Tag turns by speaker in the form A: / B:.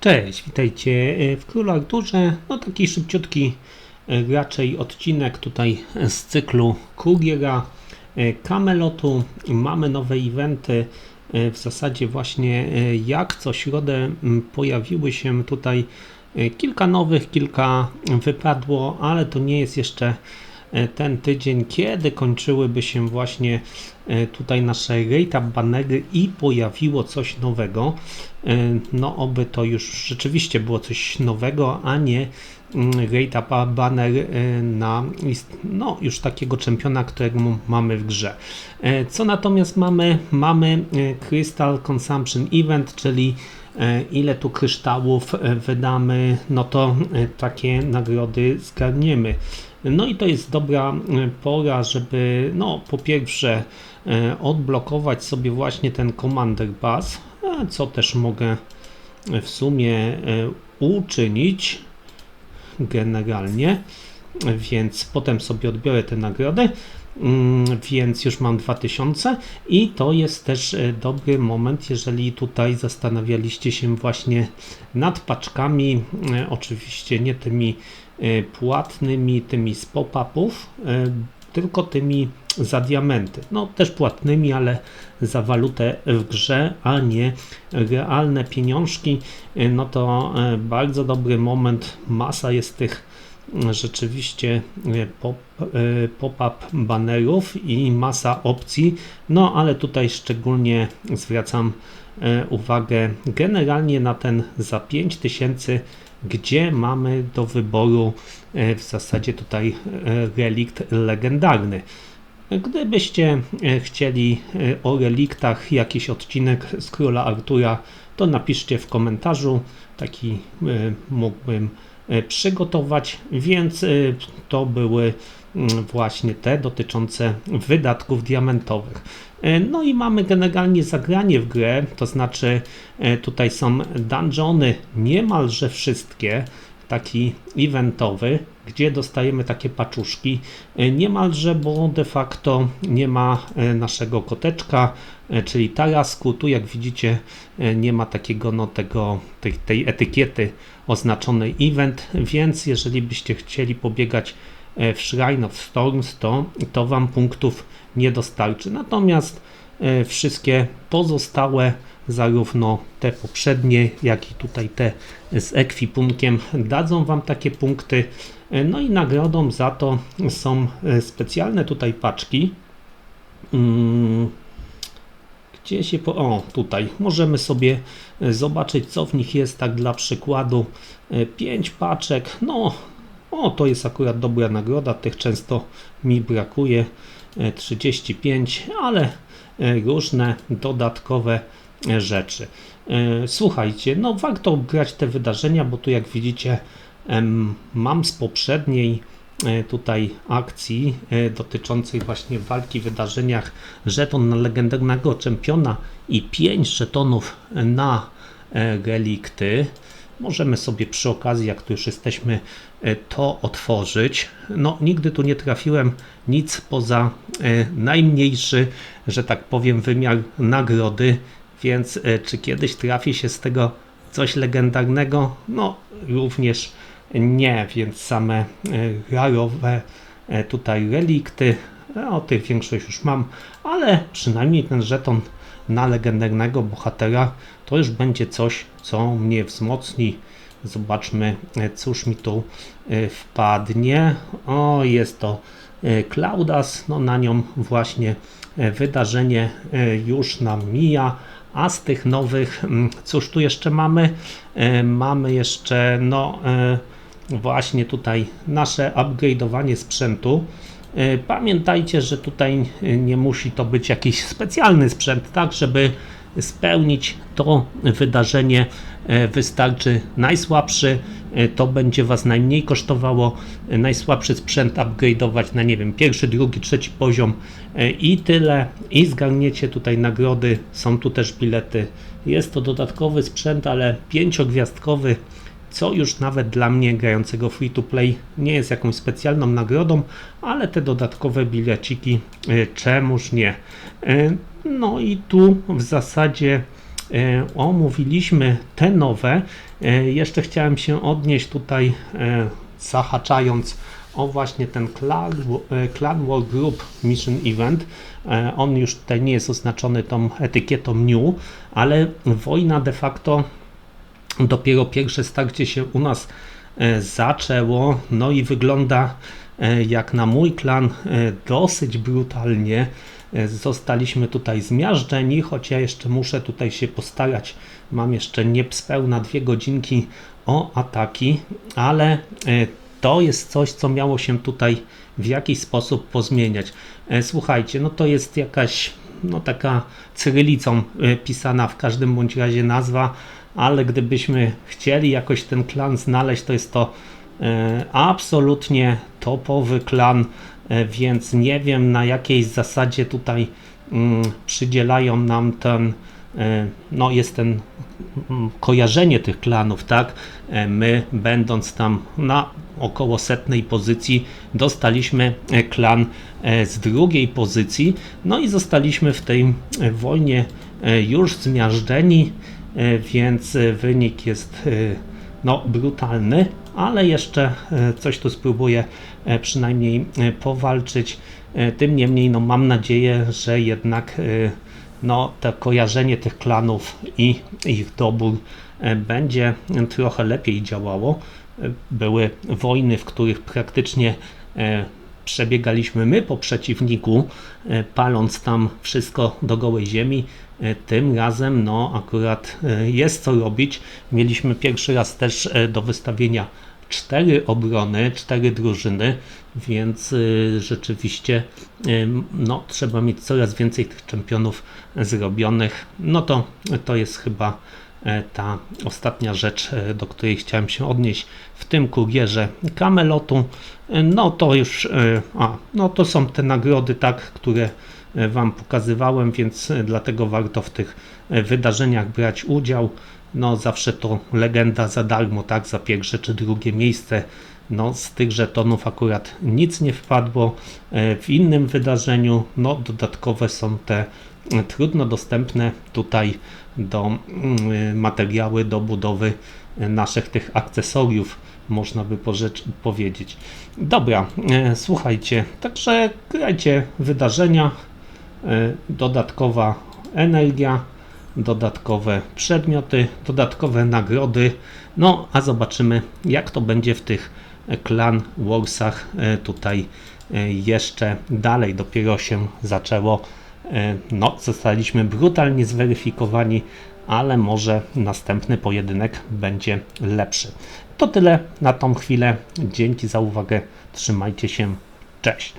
A: Cześć, witajcie w Królu Arturze. No taki szybciutki e, raczej odcinek tutaj z cyklu Kuriera e, Camelotu. Mamy nowe eventy. E, W zasadzie właśnie e, jak co środę pojawiły się tutaj e, kilka nowych, kilka wypadło, ale to nie jest jeszcze e, ten tydzień, kiedy kończyłyby się właśnie e, tutaj nasze rate up banery i pojawiło coś nowego. E, No oby to już rzeczywiście było coś nowego, a nie mm, rate up banner e, na no już takiego czempiona, którego mamy w grze. E, Co natomiast mamy? Mamy e, Crystal Consumption Event, czyli e, ile tu kryształów e, wydamy, no to e, takie nagrody zgarniemy. No i to jest dobra e, pora, żeby no po pierwsze e, odblokować sobie właśnie ten Commander e, co też mogę e, w sumie uczynić generalnie, więc potem sobie odbiorę te nagrody. Mm, Więc już mam 2000 i to jest też dobry moment, jeżeli tutaj zastanawialiście się właśnie nad paczkami, oczywiście nie tymi płatnymi, tymi z pop-upów, e, tylko tymi za diamenty. No też płatnymi, ale za walutę w grze, a nie realne pieniążki. E, No to bardzo dobry moment. Masa jest tych rzeczywiście pop, pop-up banerów i masa opcji. No ale tutaj szczególnie zwracam uwagę generalnie na ten za 5000 gdzie mamy do wyboru e, w zasadzie tutaj e, relikt legendarny. Gdybyście e, chcieli o reliktach jakiś odcinek z Króla Artura, to napiszcie w komentarzu. Taki mógłbym przygotować, więc to były właśnie te dotyczące wydatków diamentowych. E, No i mamy generalnie zagranie w grę, to znaczy e, tutaj są dungeony niemalże wszystkie, taki eventowy, gdzie dostajemy takie paczuszki. E, Niemalże, bo de facto nie ma naszego koteczka, czyli tarasku. Tu jak widzicie nie ma takiego no tego, tej, tej etykiety oznaczonej event, więc jeżeli byście chcieli pobiegać w Shrine of Storms, to, to Wam punktów nie dostarczy. Natomiast e, wszystkie pozostałe, zarówno te poprzednie, jak i tutaj te z ekwipunkiem, dadzą Wam takie punkty. E, No i nagrodą za to są e, specjalne tutaj paczki. Mm, Gdzie się po... O, tutaj możemy sobie e, zobaczyć, co w nich jest, tak dla przykładu. 5 paczek, no, o, to jest akurat dobra nagroda, tych często mi brakuje. E, 35, ale e, różne dodatkowe e, rzeczy. E, Słuchajcie, no warto grać te wydarzenia, bo tu jak widzicie mam z poprzedniej e, tutaj akcji e, dotyczącej właśnie walki w wydarzeniach żeton na legendarnego czempiona i 5 żetonów na e, relikty. Możemy sobie przy okazji, jak tu już jesteśmy, e, to otworzyć. No, nigdy tu nie trafiłem nic poza e, najmniejszy, że tak powiem, wymiar nagrody, więc e, czy kiedyś trafi się z tego coś legendarnego? No, również nie, więc same rarowe tutaj relikty, o tych większość już mam, ale przynajmniej ten żeton na legendarnego bohatera to już będzie coś, co mnie wzmocni. Zobaczmy, e, cóż mi tu e, wpadnie. O, jest to e, Klaudas, no na nią właśnie wydarzenie już nam mija. A z tych nowych, mm, cóż tu jeszcze mamy? Mamy jeszcze, no właśnie tutaj nasze upgrade'owanie sprzętu. E, Pamiętajcie, że tutaj e, nie musi to być jakiś specjalny sprzęt, tak, żeby spełnić to wydarzenie e, wystarczy najsłabszy, to będzie Was najmniej kosztowało, najsłabszy sprzęt upgrade'ować na nie wiem, pierwszy, drugi, trzeci poziom i tyle. I zgarniecie tutaj nagrody, są tu też bilety, jest to dodatkowy sprzęt, ale pięciogwiazdkowy, co już nawet dla mnie grającego free to play nie jest jakąś specjalną nagrodą, ale te dodatkowe bileciki e, czemuż nie. E, No i tu w zasadzie e, omówiliśmy te nowe, jeszcze chciałem się odnieść tutaj, zahaczając o właśnie ten Clan, War Group Mission Event. On już tutaj nie jest oznaczony tą etykietą New, ale wojna de facto dopiero pierwsze starcie się u nas e, zaczęło, no i wygląda e, jak na mój klan e, dosyć brutalnie. Zostaliśmy tutaj zmiażdżeni, choć ja jeszcze muszę tutaj się postarać. Mam jeszcze niespełna dwie godzinki o ataki, ale to jest coś, co miało się tutaj w jakiś sposób pozmieniać. Słuchajcie, no to jest jakaś no taka cyrylicą pisana w każdym bądź razie nazwa, ale gdybyśmy chcieli jakoś ten klan znaleźć, to jest to e, absolutnie topowy klan, e, więc nie wiem na jakiej zasadzie tutaj mm, przydzielają nam ten, e, no jest ten mm, kojarzenie tych klanów, tak? My będąc tam na około setnej pozycji dostaliśmy klan z drugiej pozycji, no i zostaliśmy w tej wojnie już zmiażdżeni, więc e, wynik jest e, no, brutalny, ale jeszcze e, coś tu spróbuję e, przynajmniej e, powalczyć. E, Tym niemniej no, mam nadzieję, że jednak e, no, to kojarzenie tych klanów i ich dobór e, będzie trochę lepiej działało. E, Były wojny, w których praktycznie e, przebiegaliśmy my po przeciwniku, e, paląc tam wszystko do gołej ziemi. E, Tym razem, no, akurat e, jest co robić. Mieliśmy pierwszy raz też do wystawienia cztery obrony, cztery drużyny, więc rzeczywiście no, trzeba mieć coraz więcej tych czempionów zrobionych. No to, to jest chyba ta ostatnia rzecz, e, do której chciałem się odnieść w tym kurierze Kamelotu. E, No to już, e, a, no to są te nagrody, tak, które e, Wam pokazywałem, więc e, dlatego warto w tych e, wydarzeniach brać udział. No zawsze to legenda za darmo, tak, za pierwsze czy drugie miejsce. No z tych żetonów akurat nic nie wpadło. E, W innym wydarzeniu, no dodatkowe są te e, trudno dostępne tutaj do mm, materiały do budowy e, naszych tych akcesoriów, można by powiedzieć. Dobra, e, słuchajcie, także grajcie wydarzenia, e, dodatkowa energia, dodatkowe przedmioty, dodatkowe nagrody. No, a zobaczymy, jak to będzie w tych Clan Warsach tutaj jeszcze dalej. Dopiero się zaczęło. E, No, zostaliśmy brutalnie zweryfikowani, ale może następny pojedynek będzie lepszy. To tyle na tą chwilę. Dzięki za uwagę. Trzymajcie się. Cześć.